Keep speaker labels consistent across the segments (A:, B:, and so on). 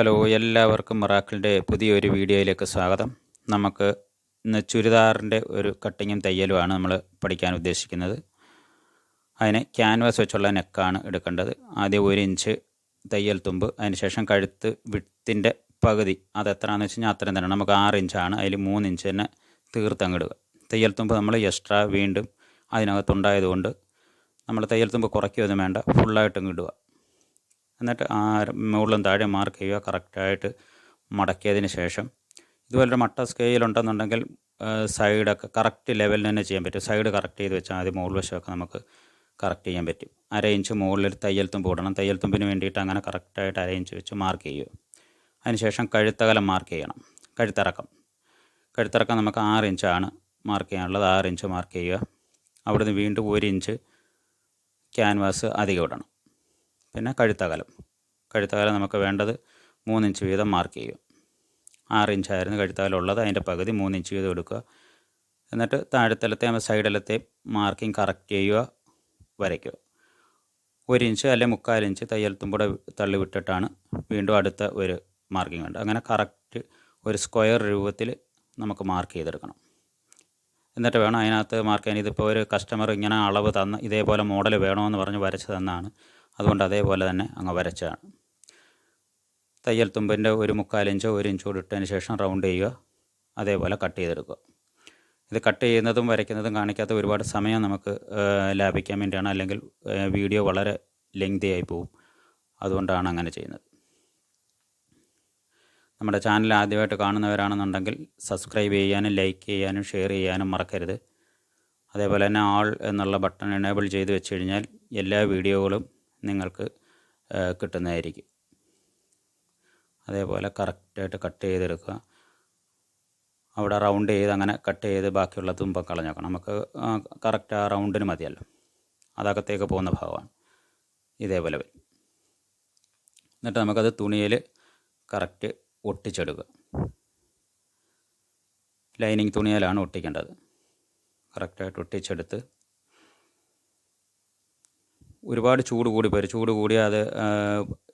A: Hello എല്ലാവർക്കും മറാക്കിളിന്റെ പുതിയൊരു വീഡിയോയിലേക്ക് സ്വാഗതം. നമുക്ക് ഇന്ന് ചുരിദാറിന്റെ ഒരു കട്ടിങ്ങും തയ്യലുമാണ് നമ്മൾ പഠിക്കാൻ ഉദ്ദേശിക്കുന്നത്. അതിന് ക്യാൻവാസ് വെച്ചുള്ള നെക്കാണ് എടുക്കേണ്ടത്. ആദ്യം ഒരു ഇഞ്ച് തയ്യൽ തുമ്പ് അതിനുശേഷം കഴുത്ത് വിട്ടിന്റെ പകുതി. അത് എത്രയാണെന്ന് വെച്ച് കഴിഞ്ഞാൽ അത്രയും തന്നെ. നമുക്ക് ആറ് ഇഞ്ചാണ് അതിൽ മൂന്ന് ഇഞ്ച് തന്നെ തീർത്തങ്ങിടുക തയ്യൽ തുമ്പ് നമ്മൾ എക്സ്ട്രാ വീണ്ടും അതിനകത്തുണ്ടായതുകൊണ്ട് നമ്മൾ തയ്യൽ തുമ്പ് കുറയ്ക്കുകയൊന്നും വേണ്ട ഫുള്ളായിട്ടും ഇടുക. എന്നിട്ട് ആ മുകളിലും താഴെ മാർക്ക് ചെയ്യുക കറക്റ്റായിട്ട് മടക്കിയതിന് ശേഷം ഇതുപോലൊരു മട്ട സ്കെയിലുണ്ടെന്നുണ്ടെങ്കിൽ സൈഡൊക്കെ കറക്റ്റ് ലെവലിൽ തന്നെ ചെയ്യാൻ പറ്റും. സൈഡ് കറക്റ്റ് ചെയ്ത് വെച്ചാൽ ആദ്യം മുകൾ വശമൊക്കെ നമുക്ക് കറക്റ്റ് ചെയ്യാൻ പറ്റും. അര ഇഞ്ച് മുകളിൽ തയ്യൽ തുമ്പ് ഇടണം. തയ്യൽ തുമ്പിന് വേണ്ടിയിട്ട് അങ്ങനെ കറക്റ്റായിട്ട് അര ഇഞ്ച് വെച്ച് മാർക്ക് ചെയ്യുക. അതിനുശേഷം കഴുത്തകലം മാർക്ക് ചെയ്യണം. കഴുത്തിറക്കം. കഴുത്തിറക്കം നമുക്ക് ആറ് ഇഞ്ചാണ് മാർക്ക് ചെയ്യാനുള്ളത്. ആറ് ഇഞ്ച് മാർക്ക് ചെയ്യുക. അവിടുന്ന് വീണ്ടും ഒരു ഇഞ്ച് ക്യാൻവാസ് അധികം ഇടണം. പിന്നെ കഴുത്തകലം. കഴുത്തകലം നമുക്ക് വേണ്ടത് മൂന്നിഞ്ച് വീതം മാർക്ക് ചെയ്യും. ആറ് ഇഞ്ചായിരുന്നു കഴുത്തകലം ഉള്ളത്. അതിന്റെ പകുതി മൂന്നിഞ്ച് വീതം എടുക്കുക. എന്നിട്ട് താഴെത്തലത്തെ സൈഡിലത്തെ മാർക്കിംഗ് കറക്റ്റ് ചെയ്യുക വരയ്ക്കുക. ഒരു ഇഞ്ച് അല്ലെങ്കിൽ മുക്കാൽ ഇഞ്ച് തയ്യൽ തുമ്പൂടെ തള്ളി വിട്ടിട്ടാണ് വീണ്ടും അടുത്ത ഒരു മാർക്കിംഗ് ഉണ്ട് അങ്ങനെ കറക്റ്റ് ഒരു സ്ക്വയർ രൂപത്തിൽ നമുക്ക് മാർക്ക് ചെയ്തെടുക്കണം. എന്നിട്ട് വേണം അതിനകത്ത് മാർക്ക് ചെയ്യാൻ. ഇതിപ്പോൾ ഒരു കസ്റ്റമർ ഇങ്ങനെ അളവ് തന്ന ഇതേപോലെ മോഡൽ വേണമെന്ന് പറഞ്ഞ് വരച്ച് തന്നാണ് അതുകൊണ്ട് അതേപോലെ തന്നെ അങ്ങ് വരച്ചതാണ് തയ്യൽ തുമ്പിന്റെ ഒരു മുക്കാലിഞ്ചോ ഒരു ഇഞ്ചോ ഇട്ടതിന് ശേഷം റൗണ്ട് ചെയ്യുക. അതേപോലെ കട്ട് ചെയ്തെടുക്കുക. ഇത് കട്ട് ചെയ്യുന്നതും വരയ്ക്കുന്നതും കാണിക്കാത്ത ഒരുപാട് സമയം നമുക്ക് ലാഭിക്കാൻ വേണ്ടിയാണ്. അല്ലെങ്കിൽ വീഡിയോ വളരെ ലെങ്തി ആയി പോവും. അതുകൊണ്ടാണ് അങ്ങനെ ചെയ്യുന്നത്. നമ്മുടെ ചാനൽ ആദ്യമായിട്ട് കാണുന്നവരാണെന്നുണ്ടെങ്കിൽ സബ്സ്ക്രൈബ് ചെയ്യാനും ലൈക്ക് ചെയ്യാനും ഷെയർ ചെയ്യാനും മറക്കരുത്. അതേപോലെ തന്നെ ആൾ എന്നുള്ള ബട്ടൺ എനേബിൾ ചെയ്ത് വെച്ച് കഴിഞ്ഞാൽ എല്ലാ വീഡിയോകളും നിങ്ങൾക്ക് കിട്ടുന്നതായിരിക്കും. അതേപോലെ കറക്റ്റായിട്ട് കട്ട് ചെയ്തെടുക്കുക. അവിടെ റൗണ്ട് ചെയ്ത് അങ്ങനെ കട്ട് ചെയ്ത് ബാക്കിയുള്ള തുമ്പം കളഞ്ഞേക്കണം. നമുക്ക് കറക്റ്റ് ആ റൗണ്ടിന് മതിയല്ലോ. അതകത്തേക്ക് പോകുന്ന ഭാഗമാണ്. ഇതേപോലെ വരും. എന്നിട്ട് നമുക്കത് തുണിയിൽ കറക്റ്റ് ഒട്ടിച്ചെടുക്കുക. ലൈനിങ് തുണിയിലാണ് ഒട്ടിക്കേണ്ടത്. കറക്റ്റായിട്ട് ഒട്ടിച്ചെടുത്ത് ഒരുപാട് ചൂട് കൂടി പോയി. ചൂട് കൂടി അത്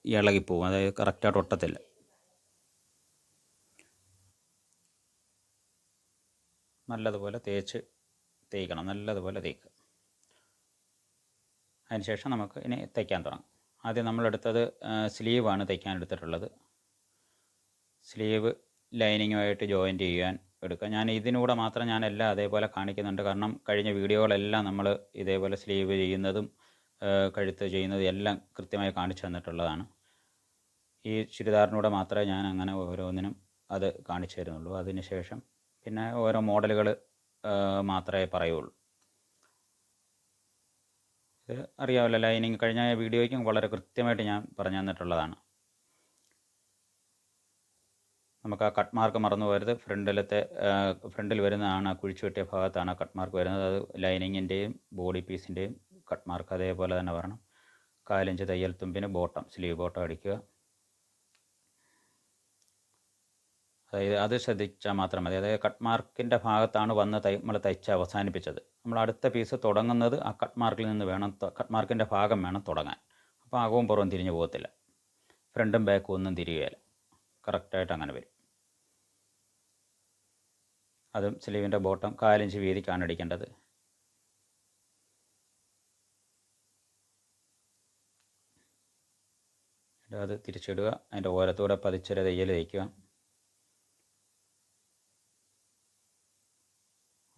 A: ഇളകിപ്പോവും അതായത് കറക്റ്റായിട്ട് ഒട്ടത്തില്ല. നല്ലതുപോലെ തേച്ച് തേയ്ക്കണം നല്ലതുപോലെ തേക്കുക. അതിനുശേഷം നമുക്ക് ഇനി തയ്ക്കാൻ തുടങ്ങാം. ആദ്യം നമ്മളെടുത്തത് സ്ലീവാണ് തയ്ക്കാൻ എടുത്തിട്ടുള്ളത്. സ്ലീവ് ലൈനിങ്ങുമായിട്ട് ജോയിന്റ് ചെയ്യാൻ എടുക്കുക. ഞാൻ ഇതിനൂടെ മാത്രം ഞാൻ എല്ലാം അതേപോലെ കാണിക്കുന്നുണ്ട്. കാരണം കഴിഞ്ഞ വീഡിയോകളെല്ലാം നമ്മൾ ഇതേപോലെ സ്ലീവ് ചെയ്യുന്നതും കഴുത്ത് ചെയ്യുന്നത് എല്ലാം കൃത്യമായി കാണിച്ചു തന്നിട്ടുള്ളതാണ്. ഈ ചുരിദാറിനൂടെ മാത്രമേ ഞാൻ അങ്ങനെ ഓരോന്നിനും അത് കാണിച്ചു തരുന്നുള്ളൂ. അതിനുശേഷം പിന്നെ ഓരോ മോഡലുകൾ മാത്രമേ പറയുള്ളൂ. ഇത് അറിയാമല്ലോ ലൈനിങ്. കഴിഞ്ഞ വീഡിയോയ്ക്കും വളരെ കൃത്യമായിട്ട് ഞാൻ പറഞ്ഞു തന്നിട്ടുള്ളതാണ്. നമുക്ക് ആ കട്ട് മാർക്ക് മറന്നു പോകരുത് ഫ്രണ്ടിലത്തെ ഫ്രണ്ടിൽ വരുന്നതാണ് ആ കുഴിച്ചു കെട്ടിയ ഭാഗത്താണ് കട്ട് മാർക്ക് വരുന്നത്. അത് ലൈനിങ്ങിന്റെയും ബോഡി പീസിന്റെയും കട്ട് മാർക്ക് അതേപോലെ തന്നെ വരണം. കാലിഞ്ച് തയ്യൽ തുമ്പിന് ബോട്ടം സ്ലീവ് ബോട്ടം അടിക്കുക. അതായത് അത് ശ്രദ്ധിച്ചാൽ മാത്രം മതി. അതായത് കട്ട് മാർക്കിന്റെ ഭാഗത്താണ് വന്ന് തൈ നമ്മൾ തയ്ച്ച് അവസാനിപ്പിച്ചത്. നമ്മൾ അടുത്ത പീസ് തുടങ്ങുന്നത് ആ കട്ട് മാർക്കിൽ നിന്ന് വേണം കട്ട് മാർക്കിന്റെ ഭാഗം വേണം തുടങ്ങാൻ. അപ്പോൾ അകവും പുറവും തിരിഞ്ഞു പോകത്തില്ല. ഫ്രണ്ടും ബാക്കും ഒന്നും തിരിയുകയില്ല. കറക്റ്റായിട്ട് അങ്ങനെ വരും. അതും സ്ലീവിന്റെ ബോട്ടം കാലിഞ്ച് വീതിക്കാണ് അടിക്കേണ്ടത്. അത് തിരിച്ചിടുക. അതിന്റെ ഓരത്തൂടെ പതിച്ചൊരു തയ്യൽ തയ്ക്കുക.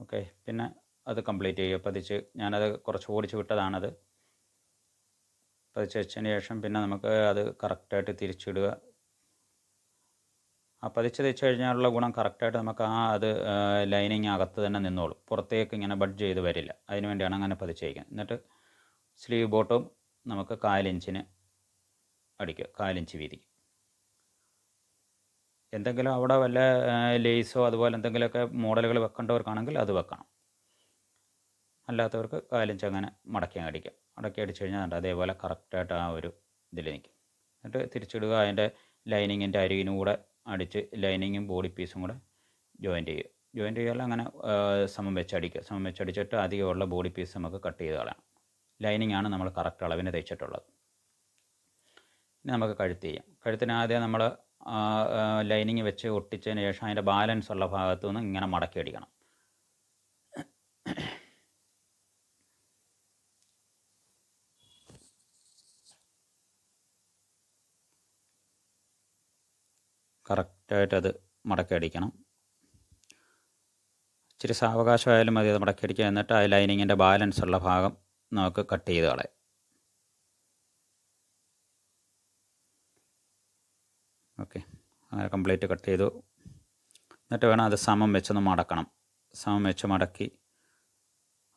A: ഓക്കെ. പിന്നെ അത് കംപ്ലീറ്റ് ചെയ്യുക. പതിച്ച് ഞാനത് കുറച്ച് ഓടിച്ച് വിട്ടതാണത്. പതിച്ച് വെച്ചതിന് ശേഷം പിന്നെ നമുക്ക് അത് കറക്റ്റായിട്ട് തിരിച്ചിടുക. ആ പതിച്ച് തയ്ച്ച് കഴിഞ്ഞാലുള്ള ഗുണം കറക്റ്റായിട്ട് നമുക്ക് ആ അത് ലൈനിങ് അകത്ത് തന്നെ നിന്നോളും. പുറത്തേക്ക് ഇങ്ങനെ ബഡ് ചെയ്ത് വരില്ല. അതിന് വേണ്ടിയാണ് അങ്ങനെ പതിച്ച് എന്നിട്ട് സ്ലീവ് ബോട്ടും നമുക്ക് കാലിഞ്ചിന് അടിക്കുക കാലിഞ്ച് വീതി എന്തെങ്കിലും അവിടെ വല്ല ലേസോ അതുപോലെ എന്തെങ്കിലുമൊക്കെ മോഡലുകൾ വെക്കേണ്ടവർക്കാണെങ്കിൽ അത് വെക്കണം. അല്ലാത്തവർക്ക് കാലിഞ്ച് അങ്ങനെ മടക്കി അടിക്കാം മടക്കി അടിച്ചു കഴിഞ്ഞാൽ അതേപോലെ കറക്റ്റായിട്ട് ആ ഒരു ഇതിൽ നിൽക്കും. എന്നിട്ട് തിരിച്ചിടുക അതിന്റെ ലൈനിങ്ങിന്റെ അരികിനും കൂടെ അടിച്ച് ലൈനിങ്ങും ബോഡി പീസും കൂടെ ജോയിന്റ് ചെയ്യുക. ജോയിന്റ് ചെയ്യാൻ അങ്ങനെ സമം വെച്ചടിക്കുക സമം വെച്ചടിച്ചിട്ട് അധികമുള്ള ബോഡി പീസ് നമുക്ക് കട്ട് ചെയ്ത് കളയാം. ലൈനിങ്ങാണ് നമ്മൾ കറക്റ്റ് അളവിന് തയ്ച്ചിട്ടുള്ളത്. നമുക്ക് കഴുത്ത് ചെയ്യാം കഴുത്തിന് ആദ്യം നമ്മൾ ലൈനിങ് വെച്ച് ഒട്ടിച്ചതിന് ശേഷം അതിന്റെ ബാലൻസ് ഉള്ള ഭാഗത്തു നിന്ന് ഇങ്ങനെ മടക്കി അടിക്കണം. കറക്റ്റായിട്ടത് മടക്കി അടിക്കണം. ഇച്ചിരി സാവകാശമായാലും മതി അത് മടക്കി അടിക്കുക എന്നിട്ട് ആ ലൈനിങ്ങിന്റെ ബാലൻസ് ഉള്ള ഭാഗം നമുക്ക് കട്ട് ചെയ്ത് കളയാം ഓക്കെ അങ്ങനെ കംപ്ലീറ്റ് കട്ട് ചെയ്തു. എന്നിട്ട് വേണം അത് സമം വെച്ചൊന്ന് മടക്കണം. സമം വെച്ച് മടക്കി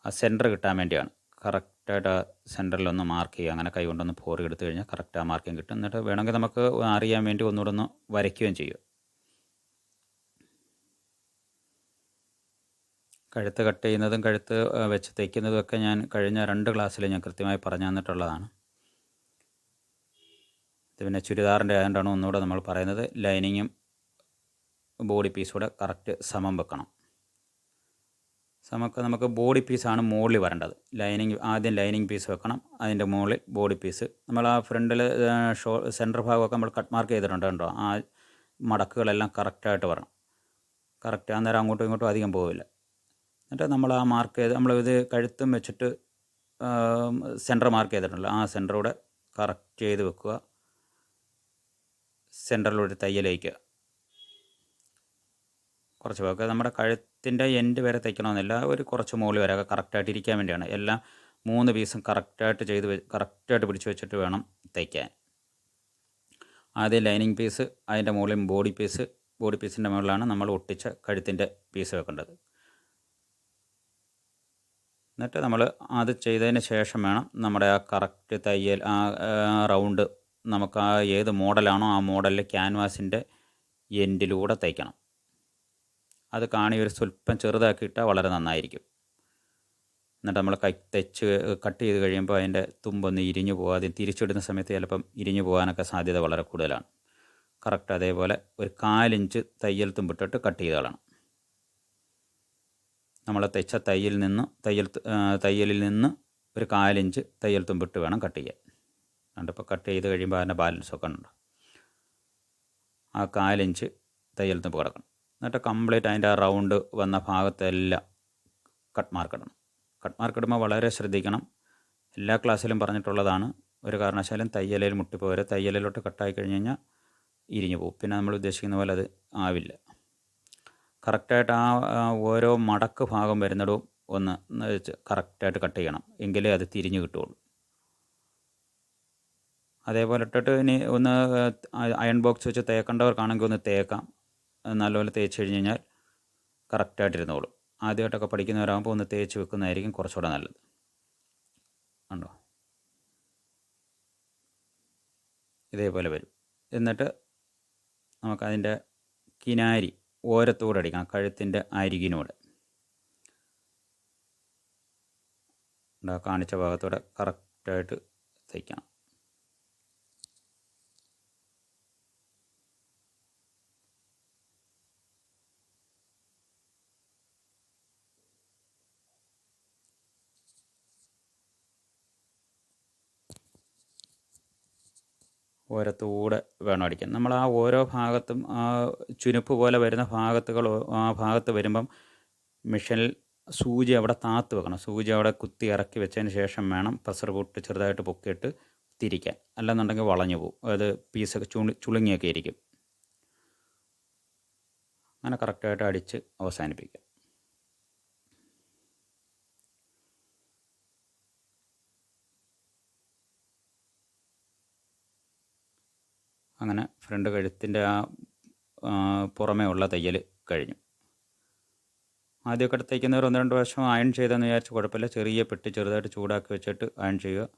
A: ആ സെന്റർ കിട്ടാൻ വേണ്ടിയാണ്. കറക്റ്റായിട്ട് ആ സെന്ററിലൊന്ന് മാർക്ക് ചെയ്യുക. അങ്ങനെ കൈ കൊണ്ടൊന്ന് പോറി എടുത്തു കഴിഞ്ഞാൽ കറക്റ്റ് ആ മാർക്കിങ് കിട്ടും. എന്നിട്ട് വേണമെങ്കിൽ നമുക്ക് അറിയാൻ വേണ്ടി ഒന്നുകൂടെ ഒന്ന് വരയ്ക്കുകയും ചെയ്യും. കഴുത്ത് കട്ട് ചെയ്യുന്നതും കഴുത്ത് വെച്ച് തയ്ക്കുന്നതും ഒക്കെ ഞാൻ കഴിഞ്ഞ രണ്ട് ക്ലാസ്സിൽ ഞാൻ കൃത്യമായി പറഞ്ഞു തന്നിട്ടുള്ളതാണ് ഇത് പിന്നെ ചുരിദാറിന്റെ ആയതുകൊണ്ടാണ് ഒന്നുകൂടെ നമ്മൾ പറയുന്നത് ലൈനിങ്ങും ബോഡി പീസും കൂടെ കറക്റ്റ് സമം വെക്കണം. സമക്ക് നമുക്ക് ബോഡി പീസാണ് മുകളിൽ വരേണ്ടത്. ലൈനിങ് ആദ്യം ലൈനിങ് പീസ് വെക്കണം. അതിന്റെ മുകളിൽ ബോഡി പീസ്. നമ്മൾ ആ ഫ്രണ്ടിൽ ഷോ സെന്റർ ഭാഗമൊക്കെ നമ്മൾ കട്ട് മാർക്ക് ചെയ്തിട്ടുണ്ട് കണ്ടോ? ആ മടക്കുകളെല്ലാം കറക്റ്റായിട്ട് വരണം. കറക്റ്റ് അന്നേരം അങ്ങോട്ടും ഇങ്ങോട്ടും അധികം പോവില്ല. എന്നിട്ട് നമ്മൾ ആ മാർക്ക് ചെയ്ത് നമ്മൾ ഇത് കഴുത്തും വെച്ചിട്ട് സെന്റർ മാർക്ക് ചെയ്തിട്ടുണ്ടല്ലോ. ആ സെന്ററൂടെ കറക്റ്റ് ചെയ്ത് വെക്കുക. സെന്ററിലൂടെ തയ്യലേക്ക്. കുറച്ച് ഭാഗം നമ്മുടെ കഴുത്തിന്റെ എൻഡ് വരെ തയ്ക്കണമെന്നില്ല. ഒരു കുറച്ച് മുകളിൽ വരെ കറക്റ്റായിട്ട് ഇരിക്കാൻ വേണ്ടിയാണ്. എല്ലാം മൂന്ന് പീസും കറക്റ്റായിട്ട് ചെയ്ത് കറക്റ്റായിട്ട് പിടിച്ച് വെച്ചിട്ട് വേണം തയ്ക്കാൻ. ആദ്യം ലൈനിങ് പീസ് അതിന്റെ മുകളിൽ ബോഡി പീസ് ബോഡി പീസിന്റെ മുകളിലാണ് നമ്മൾ ഒട്ടിച്ച കഴുത്തിന്റെ പീസ് വെക്കേണ്ടത്. എന്നിട്ട് നമ്മൾ അത് ചെയ്തതിന് ശേഷം വേണം നമ്മുടെ ആ കറക്റ്റ് തയ്യൽ ആ റൗണ്ട് നമുക്ക് ആ ഏത് മോഡലാണോ ആ മോഡലിൽ ക്യാൻവാസിന്റെ എൻഡിലൂടെ തയ്ക്കണം. അത് കാണി ഒരു സ്വല്പം ചെറുതാക്കിയിട്ടാൽ വളരെ നന്നായിരിക്കും. എന്നിട്ട് നമ്മൾ കൈ തെച്ച് കട്ട് ചെയ്ത് കഴിയുമ്പോൾ അതിന്റെ തുമ്പൊന്ന് ഇരിഞ്ഞു പോകാതെ തിരിച്ചിടുന്ന സമയത്ത് ചിലപ്പം ഇരിഞ്ഞു പോകാനൊക്കെ സാധ്യത വളരെ കൂടുതലാണ്. കറക്റ്റ് അതേപോലെ ഒരു കാലിഞ്ച് തയ്യൽ തുമ്പിട്ടിട്ട് കട്ട് ചെയ്ത് കളയണം നമ്മൾ തെച്ച തയ്യൽ നിന്ന് തയ്യൽ തയ്യലിൽ നിന്ന് ഒരു കാലിഞ്ച് തയ്യൽ തുമ്പിട്ട് വേണം കട്ട് ചെയ്യാൻ. കണ്ടിപ്പോൾ കട്ട് ചെയ്ത് കഴിയുമ്പോൾ അതിന്റെ ബാലൻസൊക്കെ ഉണ്ട് ആ കാലിഞ്ച് തയ്യൽ തുമ്പ് കിടക്കണം. എന്നിട്ട് കംപ്ലീറ്റ് അതിന്റെ ആ റൗണ്ട് വന്ന ഭാഗത്തെല്ലാം കട്ട് മാർക്ക് ഇടണം. കട്ട് മാർക്ക് ഇടുമ്പോൾ വളരെ ശ്രദ്ധിക്കണം. എല്ലാ ക്ലാസ്സിലും പറഞ്ഞിട്ടുള്ളതാണ്. ഒരു കാരണവശാലും തയ്യലിൽ മുട്ടിപ്പോരെ തയ്യലിലോട്ട് കട്ടായി കഴിഞ്ഞ് കഴിഞ്ഞാൽ ഇരിഞ്ഞു പോകും. പിന്നെ നമ്മൾ ഉദ്ദേശിക്കുന്ന പോലെ അത് ആവില്ല. കറക്റ്റായിട്ട് ആ ഓരോ മടക്ക് ഭാഗം വരുന്നിടവും ഒന്ന് കറക്റ്റായിട്ട് കട്ട് ചെയ്യണം. എങ്കിലേ അത് തിരിഞ്ഞു കിട്ടുള്ളൂ അതേപോലെ ഇട്ടിട്ട് ഇനി ഒന്ന് അയൺ ബോക്സ് വെച്ച് തേക്കേണ്ടവർക്കാണെങ്കിൽ ഒന്ന് തേക്കാം. നല്ലപോലെ തേച്ച് കഴിഞ്ഞ് കഴിഞ്ഞാൽ കറക്റ്റായിട്ടിരുന്നോളും. ആദ്യമായിട്ടൊക്കെ പഠിക്കുന്നവരാകുമ്പോൾ ഒന്ന് തേച്ച് വെക്കുന്നതായിരിക്കും കുറച്ചുകൂടെ നല്ലത്. ഉണ്ടോ ഇതേപോലെ വരും. എന്നിട്ട് നമുക്കതിന്റെ കിനാരി ഓരത്തൂടെ അടിക്കാം കഴുത്തിന്റെ അരികിനൂടെ. കാണിച്ച ഭാഗത്തൂടെ കറക്റ്റായിട്ട് തയ്ക്കണം ഓരത്തൂടെ വേണം അടിക്കാൻ. നമ്മൾ ആ ഓരോ ഭാഗത്തും ആ ചുനുപ്പ് പോലെ വരുന്ന ഭാഗത്തുകൾ ആ ഭാഗത്ത് വരുമ്പം മിഷനിൽ സൂചി അവിടെ താത്ത് വെക്കണം. സൂചി അവിടെ കുത്തി ഇറക്കി വെച്ചതിന് ശേഷം വേണം പ്രസർ പൊട്ട് ചെറുതായിട്ട് പൊക്കിയിട്ട് തിരിക്കാൻ. അല്ലെന്നുണ്ടെങ്കിൽ വളഞ്ഞു പോകും അത് പീസൊക്കെ ചുളി ചുളുങ്ങിയൊക്കെ ഇരിക്കും. അങ്ങനെ കറക്റ്റായിട്ട് അടിച്ച് അവസാനിപ്പിക്കാം അങ്ങനെ ഫ്രണ്ട് കഴുത്തിന്റെ ആ പുറമേ ഉള്ള തയ്യൽ കഴിഞ്ഞു. ആദ്യമൊക്കെ തയ്ക്കുന്നവർ ഒന്ന് രണ്ട് വർഷം അയൺ ചെയ്തെന്ന് വിചാരിച്ച് കുഴപ്പമില്ല. ചെറിയ പെട്ടി ചെറുതായിട്ട് ചൂടാക്കി വെച്ചിട്ട് അയൺ ചെയ്യുക.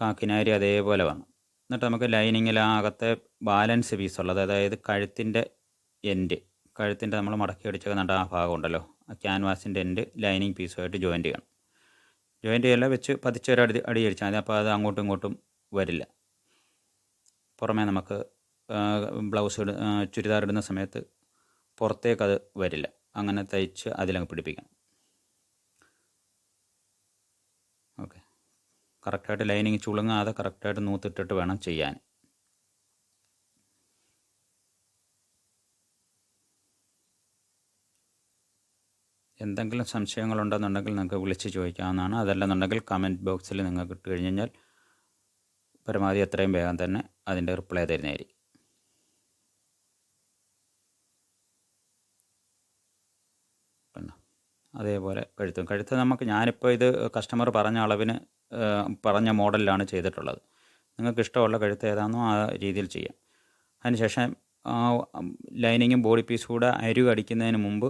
A: കാക്കിനാരി അതേപോലെ വന്നു. എന്നിട്ട് നമുക്ക് ലൈനിങ്ങിൽ ആ അകത്തെ ബാലൻസ് പീസ് ഉള്ളത് അതായത് കഴുത്തിന്റെ എൻഡ് കഴുത്തിന്റെ നമ്മൾ മടക്കി അടിച്ചേക്കുന്നുണ്ട് ആ ഭാഗം ഉണ്ടല്ലോ ആ ക്യാൻവാസിന്റെ എൻഡ് ലൈനിങ് പീസുമായിട്ട് ജോയിന്റ് ചെയ്യണം. ജോയിന്റ് ചെയ്യല്ല വെച്ച് പതിച്ചൊരു അടി അടി അടിച്ചാൽ മതി. അപ്പോൾ അത് അങ്ങോട്ടും ഇങ്ങോട്ടും വരില്ല. പുറമേ നമുക്ക് ബ്ലൗസ് ഇട ചുരിദാർ ഇടുന്ന സമയത്ത് പുറത്തേക്കത് വരില്ല. അങ്ങനെ തയ്ച്ച് അതിലങ്ങ് പിടിപ്പിക്കണം. ഓക്കെ. കറക്റ്റായിട്ട് ലൈനിങ് ചുളുങ്ങാതെ കറക്റ്റായിട്ട് നൂത്തിട്ടിട്ട് വേണം ചെയ്യാൻ. എന്തെങ്കിലും സംശയങ്ങളുണ്ടെന്നുണ്ടെങ്കിൽ നിങ്ങൾക്ക് വിളിച്ച് ചോദിക്കാവുന്നതാണ്. അതല്ലെന്നുണ്ടെങ്കിൽ കമന്റ് ബോക്സിൽ നിങ്ങൾക്ക് ഇട്ട് കഴിഞ്ഞാൽ പരമാവധി എത്രയും വേഗം തന്നെ അതിന്റെ റിപ്ലൈ തരുന്നതായിരിക്കും. അതേപോലെ കഴുത്തും. കഴുത്ത് നമുക്ക് ഞാനിപ്പോൾ ഇത് കസ്റ്റമർ പറഞ്ഞ അളവിന് പറഞ്ഞ മോഡലിലാണ് ചെയ്തിട്ടുള്ളത്. നിങ്ങൾക്ക് ഇഷ്ടമുള്ള കഴുത്ത് ഏതാണെന്നോ ആ രീതിയിൽ ചെയ്യാം. അതിനുശേഷം ലൈനിങ്ങും ബോഡി പീസ് കൂടെ അരിവ് അടിക്കുന്നതിന് മുമ്പ്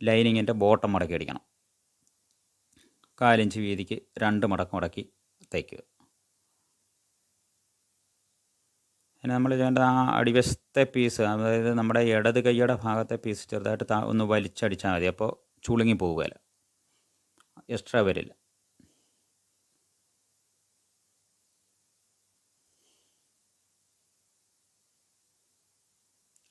A: ലൈനിങ്ങിന്റെ ബോട്ടം മടക്കി അടിക്കണം. കാലിഞ്ച് വീതിക്ക് രണ്ട് മടക്ക് മടക്കി തയ്ക്കുക പിന്നെ നമ്മൾ ചെയ്യേണ്ടത് ആ അടിവശത്തെ പീസ് അതായത് നമ്മുടെ ഇടത് കൈയുടെ ഭാഗത്തെ പീസ് ചെറുതായിട്ട് ഒന്ന് വലിച്ചടിച്ചാൽ മതി. അപ്പോൾ ചുളുങ്ങി പോവുകയില്ല. എക്സ്ട്രാ വരില്ല.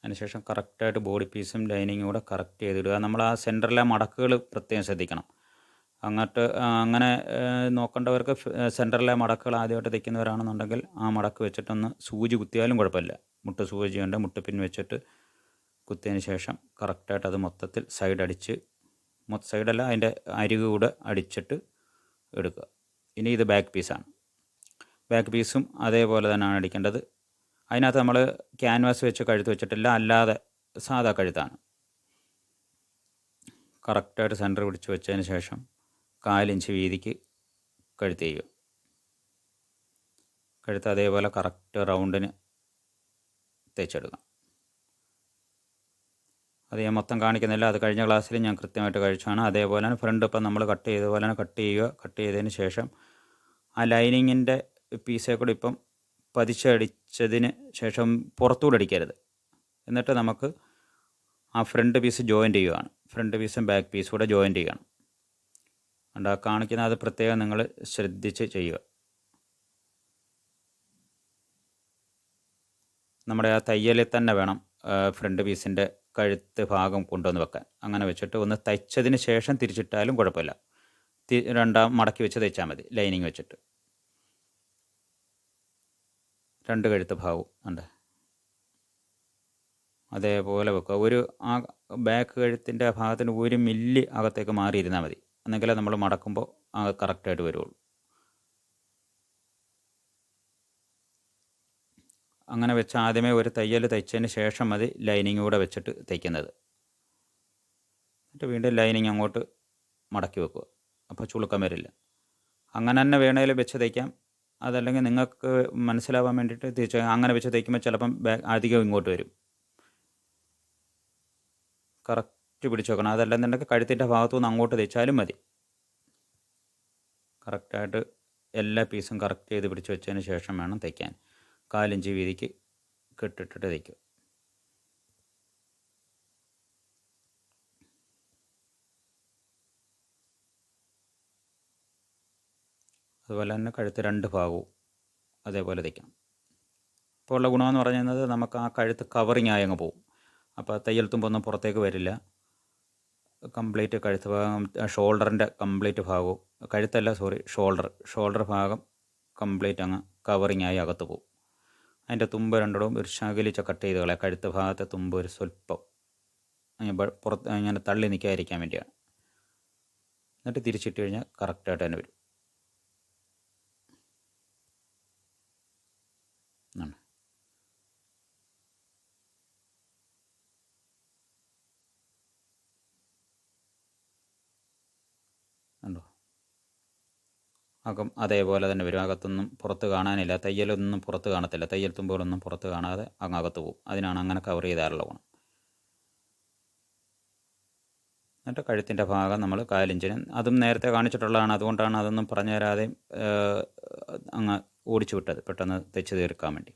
A: അതിനുശേഷം കറക്റ്റായിട്ട് ബോഡി പീസും ലൈനിങ്ങും കൂടെ കറക്റ്റ് ചെയ്തിടുക. നമ്മൾ ആ സെന്ററിലെ മടക്കുകൾ പ്രത്യേകം ശ്രദ്ധിക്കണം. അങ്ങോട്ട് അങ്ങനെ നോക്കേണ്ടവർക്ക് സെന്ററിലെ മടക്കുകൾ ആദ്യമായിട്ട് തയ്ക്കുന്നവരാണെന്നുണ്ടെങ്കിൽ ആ മടക്ക് വെച്ചിട്ടൊന്ന് സൂചി കുത്തിയാലും കുഴപ്പമില്ല. മുട്ട് സൂചിയുണ്ട് മുട്ടുപിൻ വെച്ചിട്ട് കുത്തിയതിന് ശേഷം കറക്റ്റായിട്ട് അത് മൊത്തത്തിൽ സൈഡ് അടിച്ച് മൊത്ത സൈഡല്ല അതിന്റെ അരികു കൂടെ അടിച്ചിട്ട് എടുക്കുക. ഇനി ഇത് ബാക്ക് പീസാണ് ബാക്ക് പീസും അതേപോലെ തന്നെയാണ് അടിക്കേണ്ടത്. അതിനകത്ത് നമ്മൾ ക്യാൻവാസ് വെച്ച് കഴുത്ത് വെച്ചിട്ടില്ല അല്ലാതെ സാധാ കഴുത്താണ്. കറക്റ്റായിട്ട് സെന്റർ പിടിച്ച് വെച്ചതിന് ശേഷം കാലിഞ്ച് വീതിക്ക് കഴുത്ത് ചെയ്യുക. കഴുത്ത് അതേപോലെ കറക്റ്റ് റൗണ്ടിന് തേച്ചെടുക്കാം അത് ഞാൻ മൊത്തം കാണിക്കുന്നില്ല. അത് കഴിഞ്ഞ ക്ലാസ്സിൽ ഞാൻ കൃത്യമായിട്ട് കഴിച്ചതാണ് അതേപോലെ തന്നെ ഫ്രണ്ട് ഇപ്പം നമ്മൾ കട്ട് ചെയ്ത പോലെ തന്നെ കട്ട് ചെയ്യുക കട്ട് ചെയ്തതിന് ശേഷം ആ ലൈനിങ്ങിന്റെ പീസേ കൂടി ഇപ്പം പതിച്ചടിച്ചതിന് ശേഷം പുറത്തുകൂടെ അടിക്കരുത്. എന്നിട്ട് നമുക്ക് ആ ഫ്രണ്ട് പീസ് ജോയിന്റ് ചെയ്യുകയാണ് ഫ്രണ്ട് പീസും ബാക്ക് പീസും കൂടെ ജോയിൻ ചെയ്യണം. അതുകൊണ്ട് ആ കാണിക്കുന്ന അത് പ്രത്യേകം നിങ്ങൾ ശ്രദ്ധിച്ച് ചെയ്യുക. നമ്മുടെ ആ തയ്യലിൽ തന്നെ വേണം ഫ്രണ്ട് പീസിന്റെ കഴുത്ത് ഭാഗം കൊണ്ടുവന്ന് വെക്കാൻ. അങ്ങനെ വെച്ചിട്ട് ഒന്ന് തയ്ച്ചതിന് ശേഷം തിരിച്ചിട്ടാലും കുഴപ്പമില്ല. രണ്ടാം മടക്കി വെച്ച് തയ്ച്ചാൽ മതി ലൈനിങ് വെച്ചിട്ട്. രണ്ട് കഴുത്ത് ഭാഗവും ഉണ്ട്. അതേപോലെ വെക്കുക. ഒരു ആ ബാക്ക് കഴുത്തിന്റെ ഭാഗത്തിന് ഒരു മില്ലി അകത്തേക്ക് മാറിയിരുന്നാൽ മതി. എന്നെങ്കിലേ നമ്മൾ മടക്കുമ്പോൾ കറക്റ്റായിട്ട് വരുള്ളൂ. അങ്ങനെ വെച്ച് ആദ്യമേ ഒരു തയ്യൽ തയ്ച്ചതിന് ശേഷം മതി ലൈനിങ് കൂടെ വെച്ചിട്ട് തയ്ക്കുന്നത്. എന്നിട്ട് വീണ്ടും ലൈനിങ് അങ്ങോട്ട് മടക്കി വെക്കുക. അപ്പോൾ ചുളുക്കം വരില്ല. അങ്ങനെ തന്നെ വേണേൽ വെച്ച് തയ്ക്കാം. അതല്ലെങ്കിൽ നിങ്ങൾക്ക് മനസ്സിലാവാൻ വേണ്ടിയിട്ട് തിരിച്ച് അങ്ങനെ വെച്ച് തയ്ക്കുമ്പോൾ ചിലപ്പം അധികം ഇങ്ങോട്ട് വരും. കറക്റ്റ് പിടിച്ച് വെക്കണം. അതല്ലെന്നുണ്ടെങ്കിൽ കഴുത്തിന്റെ ഭാഗത്തു നിന്ന് അങ്ങോട്ട് തയ്ച്ചാലും മതി. കറക്റ്റായിട്ട് എല്ലാ പീസും കറക്റ്റ് ചെയ്ത് പിടിച്ച് വെച്ചതിന് ശേഷം വേണം തയ്ക്കാൻ. കാലിഞ്ച് വീതിക്ക് കെട്ടിട്ടിട്ട് തയ്ക്കും അതുപോലെ തന്നെ കഴുത്ത് രണ്ട് ഭാഗവും അതേപോലെ തയ്ക്കണം ഇപ്പോൾ ഉള്ള ഗുണമെന്ന് പറയുന്നത് നമുക്ക് ആ കഴുത്ത് കവറിങ് ആയി അങ്ങ് പോകും. അപ്പോൾ തയ്യൽ തുമ്പൊന്നും പുറത്തേക്ക് വരില്ല. കംപ്ലീറ്റ് കഴുത്ത് ഭാഗം ഷോൾഡറിന്റെ കംപ്ലീറ്റ് ഭാഗവും കഴുത്തല്ല സോറി ഷോൾഡർ ഷോൾഡർ ഭാഗം കംപ്ലീറ്റ് അങ്ങ് കവറിങ് ആയി അകത്ത് പോകും. അതിന്റെ തുമ്പ് രണ്ടിടവും ഒരു ശകലിച്ച കട്ട് ചെയ്ത് കളയാം. കഴുത്ത് ഭാഗത്തെ തുമ്പ് ഒരു സ്വല്പം. പുറത്ത് ഇങ്ങനെ തള്ളി നിൽക്കാതിരിക്കാൻ വേണ്ടിയാണ്. എന്നിട്ട് തിരിച്ചിട്ട് കഴിഞ്ഞാൽ കറക്റ്റായിട്ട് തന്നെ വരും ആണ്. കണ്ടോ അകം അതേപോലെ തന്നെ വരും. അകത്തൊന്നും പുറത്ത് കാണാനില്ല. തയ്യലൊന്നും പുറത്ത് കാണത്തില്ല. തയ്യൽ തുമ്പുകളൊന്നും പുറത്ത് കാണാതെ അങ്ങ് അകത്ത് പോകും. അതിനാണ് അങ്ങനെ കവർ ചെയ്താറുള്ള ഗുണം. എന്നിട്ട് കഴുത്തിന്റെ ഭാഗം നമ്മൾ കാലിഞ്ചിന് അതും നേരത്തെ കാണിച്ചിട്ടുള്ളതാണ്. അതുകൊണ്ടാണ് അതൊന്നും പറഞ്ഞു തരാതെ അങ്ങ് ഓടിച്ചു വിട്ടത്. പെട്ടെന്ന് തെച്ച് തീർക്കാൻ വേണ്ടി.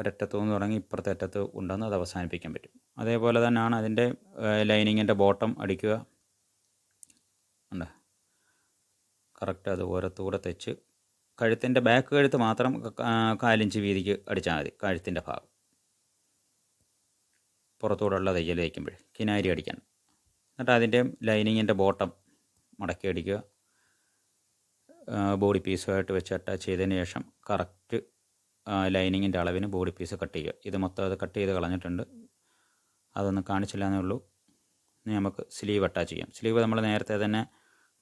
A: ഒരറ്റത്തു നിന്ന് തുടങ്ങി ഇപ്പുറത്തെ അറ്റത്ത് ഉണ്ടെന്ന് അത് അവസാനിപ്പിക്കാൻ പറ്റും. അതേപോലെ തന്നെയാണ് അതിന്റെ ലൈനിങ്ങിന്റെ ബോട്ടം അടിക്കുക. ഉണ്ട്? കറക്റ്റ് അത് ഓരത്തൂടെ തെച്ച്. കഴുത്തിന്റെ ബാക്ക് കഴുത്ത് മാത്രം കാലിഞ്ച് വീതിക്ക് അടിച്ചാൽ മതി കഴുത്തിന്റെ ഭാഗം. പുറത്തൂടെയുള്ള തയ്യൽ തയ്ക്കുമ്പോൾ കിനാരി അടിക്കണം. എന്നിട്ട് അതിന്റെ ലൈനിങ്ങിന്റെ ബോട്ടം മടക്കി അടിക്കുക. ബോഡി പീസുമായിട്ട് വെച്ച് അറ്റാച്ച് ചെയ്തതിന് ശേഷം കറക്റ്റ് ലൈനിങ്ങിന്റെ അളവിന് ബോഡി പീസ് കട്ട് ചെയ്യുക. ഇത് മൊത്തം അത് കട്ട് ചെയ്ത് കളഞ്ഞിട്ടുണ്ട്. അതൊന്നും കാണിച്ചില്ല എന്നേ ഉള്ളൂ. ഇനി നമുക്ക് സ്ലീവ് അറ്റാച്ച് ചെയ്യാം. സ്ലീവ് നമ്മൾ നേരത്തെ തന്നെ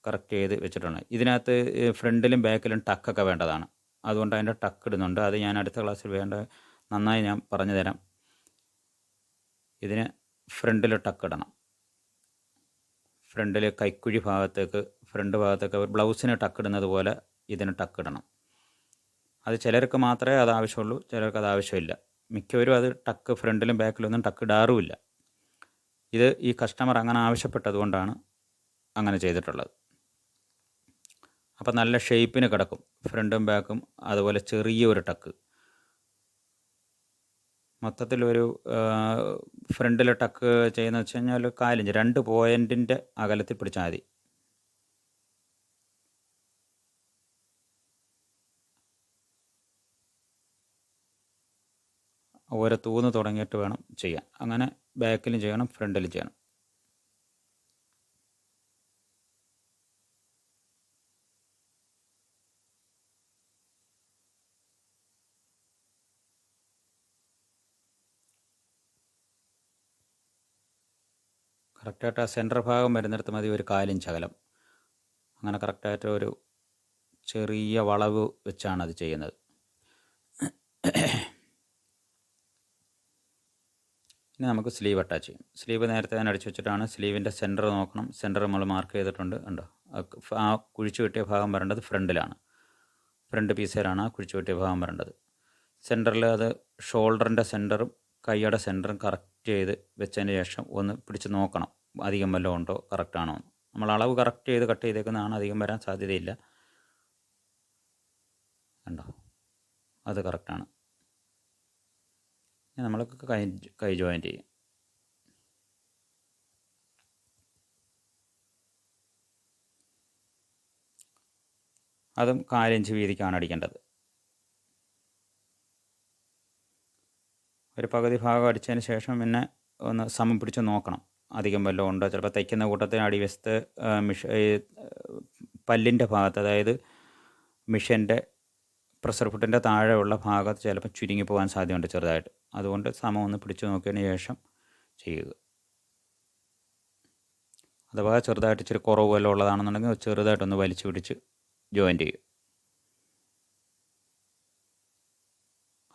A: കറക്റ്റ് ചെയ്ത് വെച്ചിട്ടുണ്ട്. ഇതിനകത്ത് ഫ്രണ്ടിലും ബാക്കിലും ടക്കൊക്കെ വേണ്ടതാണ്. അതുകൊണ്ട് അതിന്റെ ടക്ക് ഇടുന്നുണ്ട്. അത് ഞാൻ അടുത്ത ക്ലാസ്സിൽ വേണ്ട നന്നായി ഞാൻ പറഞ്ഞു തരാം. ഇതിന് ഫ്രണ്ടിൽ ടക്ക് ഇടണം. ഫ്രണ്ടിൽ കൈക്കുഴി ഭാഗത്തേക്ക് ഫ്രണ്ട് ഭാഗത്തേക്ക് ബ്ലൗസിന് ടക്ക് ഇടുന്നത് പോലെ ഇതിന് ടക്ക് ഇടണം. അത് ചിലർക്ക് മാത്രമേ അത് ആവശ്യമുള്ളൂ ചിലർക്ക് അത് ആവശ്യമില്ല. മിക്കവരും അത് ടക്ക് ഫ്രണ്ടിലും ബാക്കിലും ഒന്നും ടക്ക് ഇടാറുമില്ല. ഇത് ഈ കസ്റ്റമർ അങ്ങനെ ആവശ്യപ്പെട്ടതുകൊണ്ടാണ് അങ്ങനെ ചെയ്തിട്ടുള്ളത്. അപ്പോൾ നല്ല ഷേപ്പിന് കിടക്കും. ഫ്രണ്ടും ബാക്കും അതുപോലെ ചെറിയൊരു ടക്ക്. മൊത്തത്തിലൊരു ഫ്രണ്ടിൽ ടക്ക് ചെയ്യുന്ന വെച്ച് കഴിഞ്ഞാൽ കാലിഞ്ച്. രണ്ട് പോയിന്റിന്റെ അകലത്തിൽ പിടിച്ചാൽ മതി. ഓരോ തൂന്ന് തുടങ്ങിയിട്ട് വേണം ചെയ്യാൻ. അങ്ങനെ ബാക്കിലും ചെയ്യണം ഫ്രണ്ടിലും ചെയ്യണം. കറക്റ്റായിട്ട് ആ സെന്റർ ഭാഗം വരുന്നിടത്ത് മതി ഒരു കാലിഞ്ച് അകലം അങ്ങനെ കറക്റ്റായിട്ട് ഒരു ചെറിയ വളവ് വെച്ചാണ് അത് ചെയ്യുന്നത്. ഇനി നമുക്ക് സ്ലീവ് അറ്റാച്ച് ചെയ്യും. സ്ലീവ് നേരത്തെ തന്നെ അടിച്ചു വെച്ചിട്ടാണ് സ്ലീവിന്റെ സെന്റർ നോക്കണം. സെന്റർ നമ്മൾ മാർക്ക് ചെയ്തിട്ടുണ്ട്. ഉണ്ടോ ആ കുഴിച്ചു വെട്ടിയ ഭാഗം വരേണ്ടത് ഫ്രണ്ടിലാണ്. ഫ്രണ്ട് പീസിലാണ് ആ കുഴിച്ചു വെട്ടിയ ഭാഗം വരേണ്ടത്. സെന്ററിൽ അത് ഷോൾഡറിന്റെ സെന്ററും കൈയുടെ സെന്ററും കറക്റ്റ് ചെയ്ത് വെച്ചതിന് ശേഷം ഒന്ന് പിടിച്ച് നോക്കണം. അധികം വല്ലതും ഉണ്ടോ? കറക്റ്റാണോ നമ്മൾ അളവ് കറക്റ്റ് ചെയ്ത് കട്ട് ചെയ്തേക്കുന്നതാണ് അധികം വരാൻ സാധ്യതയില്ല. കണ്ടോ? അത് കറക്റ്റാണ് നമ്മൾ കൈ കൈ ജോയിൻ ചെയ്യും. അതും കാലിഞ്ച് വീതിക്കാണ് അടിക്കേണ്ടത്. ഒരു പകുതി ഭാഗം അടിച്ചതിന് ശേഷം പിന്നെ ഒന്ന് സമം പിടിച്ച് നോക്കണം. അധികം വല്ലതും ഉണ്ടോ? ചിലപ്പോൾ തയ്ക്കുന്ന കൂട്ടത്തിന് അടിവശത്ത് മിഷ പല്ലിന്റെ ഭാഗത്ത് അതായത് മിഷന്റെ പ്രഷർ ഫുട്ടിന്റെ താഴെയുള്ള ഭാഗത്ത് ചിലപ്പോൾ ചുരുങ്ങി പോകാൻ സാധ്യതയുണ്ട് ചെറുതായിട്ട്. അതുകൊണ്ട് സമം ഒന്ന് പിടിച്ചു നോക്കിയതിന് ശേഷം ചെയ്യുക. അഥവാ ചെറുതായിട്ട് ഇച്ചിരി കുറവ് വല്ലതും ഉള്ളതാണെന്നുണ്ടെങ്കിൽ ചെറുതായിട്ടൊന്ന് വലിച്ചു പിടിച്ച് ജോയിന്റ് ചെയ്യുക.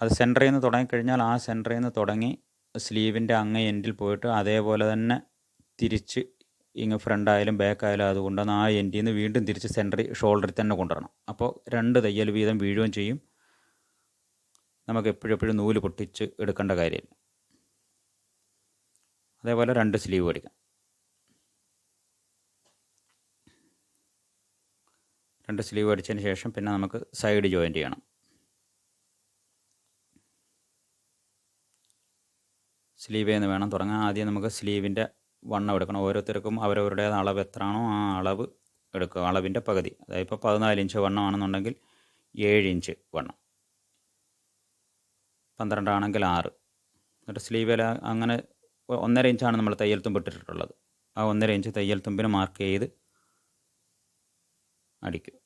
A: അത് സെന്ററിൽ നിന്ന് തുടങ്ങിക്കഴിഞ്ഞാൽ ആ സെന്ററിൽ നിന്ന് തുടങ്ങി സ്ലീവിന്റെ അങ്ങ് എൻഡിൽ പോയിട്ട് അതേപോലെ തന്നെ തിരിച്ച് ഇങ്ങ് ഫ്രണ്ടായാലും ബാക്കായാലും അതുകൊണ്ടാണ് ആ എൻഡിൽ നിന്ന് വീണ്ടും തിരിച്ച് സെന്ററിൽ ഷോൾഡറിൽ തന്നെ കൊണ്ടുവരണം. അപ്പോൾ രണ്ട് തയ്യൽ വീതം വീഴുകയും ചെയ്യും. നമുക്ക് എപ്പോഴും എപ്പോഴും നൂൽ പൊട്ടിച്ച് എടുക്കേണ്ട കാര്യമില്ല അതേപോലെ രണ്ട് സ്ലീവ് അടിക്കാം രണ്ട് സ്ലീവ് അടിച്ചതിന് ശേഷം പിന്നെ നമുക്ക് സൈഡ് ജോയിന്റ് ചെയ്യണം. സ്ലീവിൽ നിന്ന് വേണം തുടങ്ങാൻ. ആദ്യം നമുക്ക് സ്ലീവിന്റെ വണ്ണം എടുക്കണം. ഓരോരുത്തർക്കും അവരവരുടെ അളവ് എത്രയാണോ ആ അളവ് എടുക്കുക. അളവിന്റെ പകുതി. അതായത് ഇപ്പോൾ പതിനാല് ഇഞ്ച് വണ്ണമാണെന്നുണ്ടെങ്കിൽ ഏഴ് ഇഞ്ച് വണ്ണം. പന്ത്രണ്ടാണെങ്കിൽ ആറ്. എന്നിട്ട് സ്ലീവിൽ അങ്ങനെ ഒന്നര ഇഞ്ചാണ് നമ്മൾ തയ്യൽ തുമ്പ് ഇട്ടിട്ടുള്ളത്. ആ ഒന്നര ഇഞ്ച് തയ്യൽ തുമ്പിന് മാർക്ക് ചെയ്ത് അടിക്കും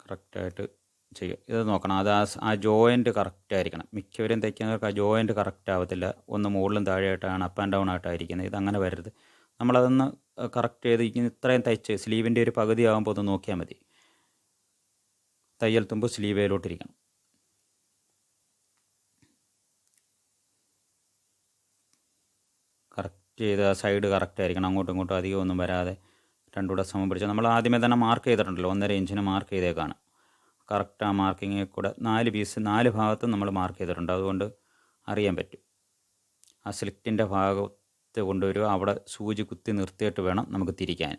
A: കറക്റ്റായിട്ട് ചെയ്യും. ഇത് നോക്കണം. അത് ആ ആ ജോയിന്റ് കറക്റ്റ് ആയിരിക്കണം. മിക്കവരും തയ്ക്കുന്നവർക്ക് ആ ജോയിന്റ് കറക്റ്റ് ആവത്തില്ല. ഒന്ന് മുകളിലും താഴെയായിട്ടാണ് അപ്പ് ആൻഡ് ഡൗൺ ആയിട്ടായിരിക്കുന്നത്. ഇത് അങ്ങനെ വരരുത്. നമ്മളതൊന്ന് കറക്റ്റ് ചെയ്ത് ഇത്രയും തയ്ച്ച് സ്ലീവിന്റെ ഒരു പകുതി ആകുമ്പോൾ ഒന്ന് നോക്കിയാൽ മതി. തയ്യൽ തുമ്പ് സ്ലീവേലോട്ടിരിക്കണം കറക്റ്റ് ചെയ്ത് സൈഡ് കറക്റ്റ് ആയിരിക്കണം. അങ്ങോട്ടും ഇങ്ങോട്ടും അധികം ഒന്നും വരാതെ രണ്ടുകൂടെ സമം പിടിച്ച്. നമ്മൾ ആദ്യമേ തന്നെ മാർക്ക് ചെയ്തിട്ടുണ്ടല്ലോ. ഒന്നര ഇഞ്ചിന് മാർക്ക് ചെയ്തേക്കാണ്. കറക്റ്റ് ആ മാർക്കിങ്ങിൽ കൂടെ നാല് പീസ് നാല് ഭാഗത്തും നമ്മൾ മാർക്ക് ചെയ്തിട്ടുണ്ട്. അതുകൊണ്ട് അറിയാൻ പറ്റും. ആ സ്ലിറ്റിന്റെ ഭാഗത്ത് കൊണ്ടുവരിക. അവിടെ സൂചി കുത്തി നിർത്തിയിട്ട് വേണം നമുക്ക് തിരിക്കാൻ.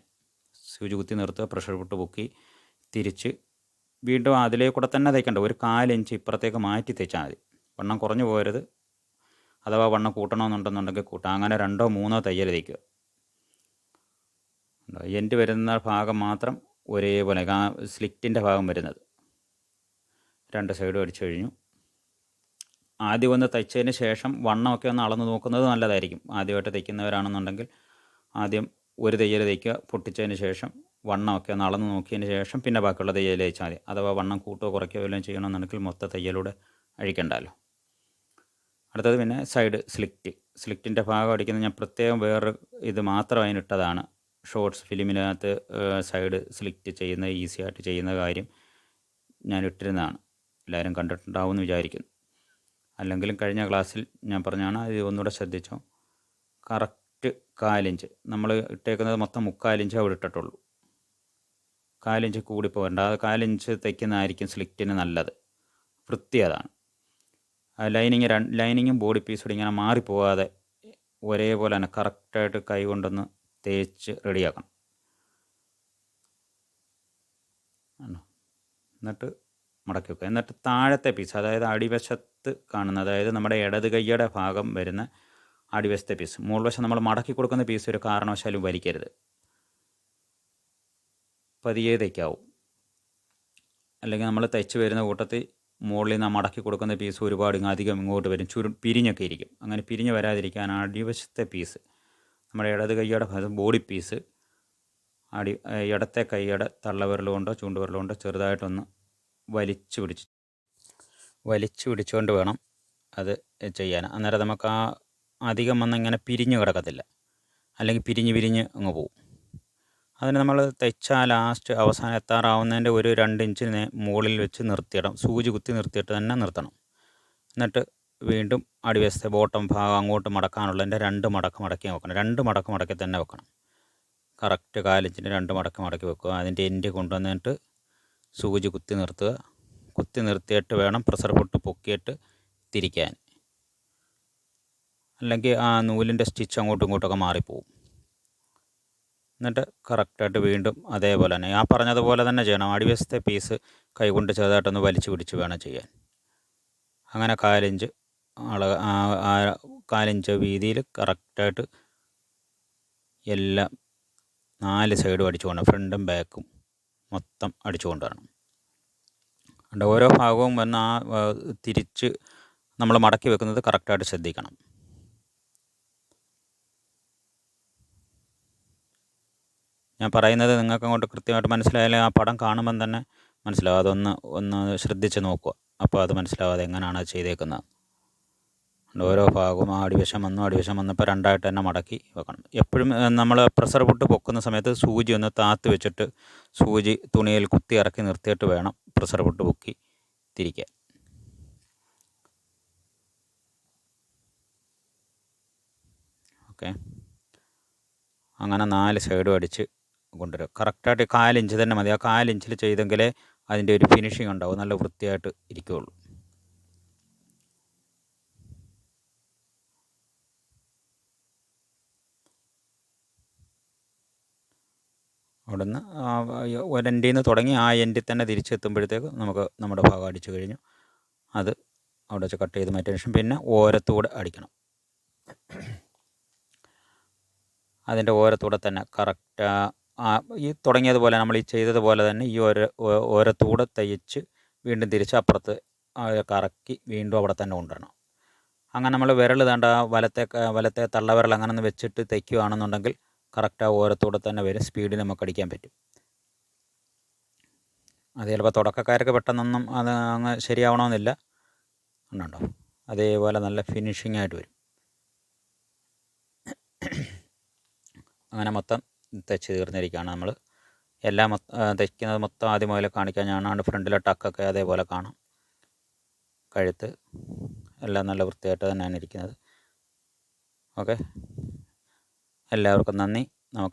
A: സൂചി കുത്തി നിർത്തുക പ്രഷർ വിട്ട് പൊക്കി തിരിച്ച് വീണ്ടും അതിലേ കൂടെ തന്നെ തയ്ക്കണ്ട ഒരു കാലിഞ്ച് ഇപ്പുറത്തേക്ക് മാറ്റി തയ്ച്ചാൽ മതി. വണ്ണം കുറഞ്ഞു പോകരുത്. അഥവാ വണ്ണം കൂട്ടണമെന്നുണ്ടെന്നുണ്ടെങ്കിൽ കൂട്ടാം. അങ്ങനെ രണ്ടോ മൂന്നോ തയ്യൽ തയ്ക്കുക എൻഡ് വരുന്ന ഭാഗം മാത്രം ഒരേപോലെ സ്ലിറ്റിന്റെ ഭാഗം വരുന്നത്. രണ്ട് സൈഡും അടിച്ചു കഴിഞ്ഞു. ആദ്യം ഒന്ന് തയ്ച്ചതിന് ശേഷം വണ്ണമൊക്കെ ഒന്ന് അളന്ന് നോക്കുന്നത് നല്ലതായിരിക്കും. ആദ്യമായിട്ട് തയ്ക്കുന്നവരാണെന്നുണ്ടെങ്കിൽ ആദ്യം ഒരു തയ്യൽ തയ്ക്കുക പൊട്ടിച്ചതിന് ശേഷം വണ്ണമൊക്കെ ഒന്ന് അളന്ന് നോക്കിയതിന് ശേഷം പിന്നെ ബാക്കിയുള്ള തയ്യൽ തയ്ച്ചാൽ മതി. അഥവാ വണ്ണം കൂട്ടുകയോ കുറയ്ക്കുകയോ എല്ലാം ചെയ്യണമെന്നുണ്ടെങ്കിൽ മൊത്ത തയ്യലൂടെ അഴിക്കണ്ടല്ലോ. അടുത്തത് പിന്നെ സൈഡ് സ്ലിക്റ്റ് സ്ലിക്റ്റിന്റെ ഭാഗം അടിക്കുന്നത് ഞാൻ പ്രത്യേകം വേറൊരു ഇത് മാത്രം അതിനിട്ടതാണ് ഷോർട്സ് ഫിലിമിനകത്ത് സൈഡ് സ്ലിക്റ്റ് ചെയ്യുന്ന ഈസി ആയിട്ട് ചെയ്യുന്ന കാര്യം ഞാൻ ഇട്ടിരുന്നതാണ്. എല്ലാവരും കണ്ടിട്ടുണ്ടാവും എന്ന് വിചാരിക്കുന്നു. അല്ലെങ്കിലും കഴിഞ്ഞ ക്ലാസ്സിൽ ഞാൻ പറഞ്ഞാണ് ഇത് ഒന്നുകൂടെ ശ്രദ്ധിച്ചോ. കറക്റ്റ് കാലിഞ്ച്. നമ്മൾ ഇട്ടേക്കുന്നത് മൊത്തം മുക്കാലിഞ്ച് അവിടെ ഇട്ടിട്ടുള്ളൂ. കാലിഞ്ച് കൂടി പോകേണ്ട അത് കാലിഞ്ച് തയ്ക്കുന്നതായിരിക്കും സ്ലിറ്റിന് നല്ലത്. വൃത്തി അതാണ്. ലൈനിങ് രണ്ട് ലൈനിങ്ങും ബോഡി പീസും ഇങ്ങനെ മാറിപ്പോകാതെ ഒരേപോലെ തന്നെ കറക്റ്റായിട്ട് കൈ കൊണ്ടൊന്ന് തേച്ച് റെഡിയാക്കണം. എന്നിട്ട് മടക്കി വെക്കുക എന്നിട്ട് താഴത്തെ പീസ് അതായത് അടിവശത്ത് കാണുന്ന അതായത് നമ്മുടെ ഇടത് കൈയുടെ ഭാഗം വരുന്ന അടിവശത്തെ പീസ് മുകൾവശം നമ്മൾ മടക്കി കൊടുക്കുന്ന പീസ് ഒരു കാരണവശാലും വലിക്കരുത്. പതിയെ തയ്ക്കാവും അല്ലെങ്കിൽ നമ്മൾ തയ്ച്ച് വരുന്ന കൂട്ടത്തിൽ മുകളിൽ നിന്ന് മടക്കി കൊടുക്കുന്ന പീസ് ഒരുപാട് അധികം ഇങ്ങോട്ട് വരും. ചുരു പിരിഞ്ഞൊക്കെ ഇരിക്കും. അങ്ങനെ പിരിഞ്ഞ് വരാതിരിക്കാൻ അടിവശത്തെ പീസ് നമ്മുടെ ഇടത് കൈയുടെ ബോഡി പീസ് അടി ഇടത്തെ കൈയുടെ തള്ളവിരലുകൊണ്ടോ ചൂണ്ടുവിരലുകൊണ്ടോ ചെറുതായിട്ടൊന്ന് വലിച്ചു പിടിച്ച് വലിച്ചു പിടിച്ചുകൊണ്ട് വേണം അത് ചെയ്യാൻ. അന്നേരം നമുക്ക് ആ അധികം വന്ന് ഇങ്ങനെ പിരിഞ്ഞ് കിടക്കത്തില്ല. അല്ലെങ്കിൽ പിരിഞ്ഞ് പിരിഞ്ഞ് അങ്ങ് പോവും. അതിന് നമ്മൾ തയ്ച്ചാൽ ലാസ്റ്റ് അവസാനം എത്താറാവുന്നതിന്റെ ഒരു രണ്ട് ഇഞ്ചിന് മുകളിൽ വെച്ച് നിർത്തിയിടണം. സൂചി കുത്തി നിർത്തിയിട്ട് തന്നെ നിർത്തണം. എന്നിട്ട് വീണ്ടും അടിവശത്തെ ബോട്ടം ഭാഗം അങ്ങോട്ട് മടക്കാനുള്ളതിന്റെ രണ്ട് മടക്ക് മടക്കി വെക്കണം. രണ്ട് മടക്ക് മടക്കി തന്നെ വെക്കണം. കറക്റ്റ് കാലിഞ്ചിന്റെ രണ്ട് മടക്ക് മടക്കി വെക്കുക. അതിന്റെ എൻഡ് കൊണ്ടുവന്നിട്ട് സൂചി കുത്തി നിർത്തുക. കുത്തി നിർത്തിയിട്ട് വേണം പ്രഷർ പൊട്ട് പൊക്കിയിട്ട് തിരിക്കാൻ. അല്ലെങ്കിൽ ആ നൂലിന്റെ സ്റ്റിച്ച് അങ്ങോട്ടും ഇങ്ങോട്ടൊക്കെ മാറിപ്പോവും. എന്നിട്ട് കറക്റ്റായിട്ട് വീണ്ടും അതേപോലെ തന്നെ. ആ പറഞ്ഞതുപോലെ തന്നെ ചെയ്യണം. അടിവശത്തെ പീസ് കൈകൊണ്ട് ചെറുതായിട്ടൊന്ന് വലിച്ചു പിടിച്ച് വേണം ചെയ്യാൻ. അങ്ങനെ കാലിഞ്ച് അളക കാലിഞ്ച് വീതിയിൽ കറക്റ്റായിട്ട് എല്ലാം നാല് സൈഡും അടിച്ചു കൊണ്ട് ഫ്രണ്ടും ബാക്കും. മൊത്തം അടിച്ചു കൊണ്ടുവരണം അതുകൊണ്ട് ഓരോ ഭാഗവും വന്ന് ആ തിരിച്ച് നമ്മൾ മടക്കി വെക്കുന്നത് കറക്റ്റായിട്ട് ശ്രദ്ധിക്കണം. ഞാൻ പറയുന്നത് നിങ്ങൾക്ക് അങ്ങോട്ട് കൃത്യമായിട്ട് മനസ്സിലായാലും ആ പടം കാണുമ്പം തന്നെ മനസ്സിലാവും. അതൊന്ന് ഒന്ന് ശ്രദ്ധിച്ച് നോക്കുക. അപ്പോൾ അത് മനസ്സിലാവാതെ എങ്ങനെയാണ് അത് ചെയ്തേക്കുന്നത്. ഓരോ ഭാഗവും അടിവശം വന്നു അടിവശം വന്നപ്പോൾ രണ്ടായിട്ട് തന്നെ മടക്കി വെക്കണം. എപ്പോഴും നമ്മൾ പ്രഷർ പൊട്ട് പൊക്കുന്ന സമയത്ത് സൂചി ഒന്ന് താത്ത് വെച്ചിട്ട് സൂചി തുണിയിൽ കുത്തി ഇറക്കി നിർത്തിയിട്ട് വേണം പ്രഷർ പൊട്ട് പൊക്കി തിരിക്കാൻ. ഓക്കെ. അങ്ങനെ നാല് സൈഡും അടിച്ച് കൊണ്ടുവരും. കറക്റ്റായിട്ട് കാലിഞ്ച് തന്നെ മതി. ആ കാലിഞ്ചിൽ ചെയ്തെങ്കിലേ അതിന്റെ ഒരു ഫിനിഷിംഗ് ഉണ്ടാവും. നല്ല വൃത്തിയായിട്ട് ഇരിക്കുകയുള്ളൂ അവിടുന്ന് ഒരെൻഡിൽ നിന്ന് തുടങ്ങി ആ എൻഡിൽ തന്നെ തിരിച്ചെത്തുമ്പോഴത്തേക്ക് നമുക്ക് നമ്മുടെ ഭാഗം അടിച്ചു കഴിഞ്ഞു. അത് അവിടെ വെച്ച് കട്ട് ചെയ്ത് മാറ്റിയ ശേഷം പിന്നെ ഓരത്തൂടെ അടിക്കണം. അതിന്റെ ഓരത്തൂടെ തന്നെ കറക്റ്റ് ഈ തുടങ്ങിയതുപോലെ നമ്മൾ ഈ ചെയ്തതുപോലെ തന്നെ ഈ ഓര ഓരത്തൂടെ തയ്ച്ച് വീണ്ടും തിരിച്ച് അപ്പുറത്ത് കറക്കി വീണ്ടും അവിടെ തന്നെ കൊണ്ടുവരണം. അങ്ങനെ നമ്മൾ വിരൽ തേണ്ട വലത്തെ വലത്തെ തള്ളവിരൽ അങ്ങനെ ഒന്ന് വെച്ചിട്ട് തയ്ക്കുകയാണെന്നുണ്ടെങ്കിൽ കറക്റ്റ് ആ ഓരത്തൂടെ തന്നെ വരും. സ്പീഡിൽ നമുക്ക് അടിക്കാൻ പറ്റും. അത് ചിലപ്പോൾ തുടക്കക്കാർക്ക് പെട്ടെന്നൊന്നും അത് അങ്ങ് ശരിയാവണമെന്നില്ല. ഉണ്ടോ അതേപോലെ നല്ല ഫിനിഷിംഗ് ആയിട്ട് വരും. അങ്ങനെ മൊത്തം തെച്ച് തീർന്നിരിക്കുകയാണ് നമ്മൾ എല്ലാം തയ്ക്കുന്നത് മൊത്തം ആദ്യം മുതൽ കാണിക്കാൻ ഞാനാണ് ഫ്രണ്ടിലെ ടക്കൊക്കെ അതേപോലെ കാണാം. കഴുത്ത് എല്ലാം നല്ല വൃത്തിയായിട്ട് തന്നെയാണ് ഇരിക്കുന്നത്. ഓക്കെ എല്ലാവർക്കും നന്ദി.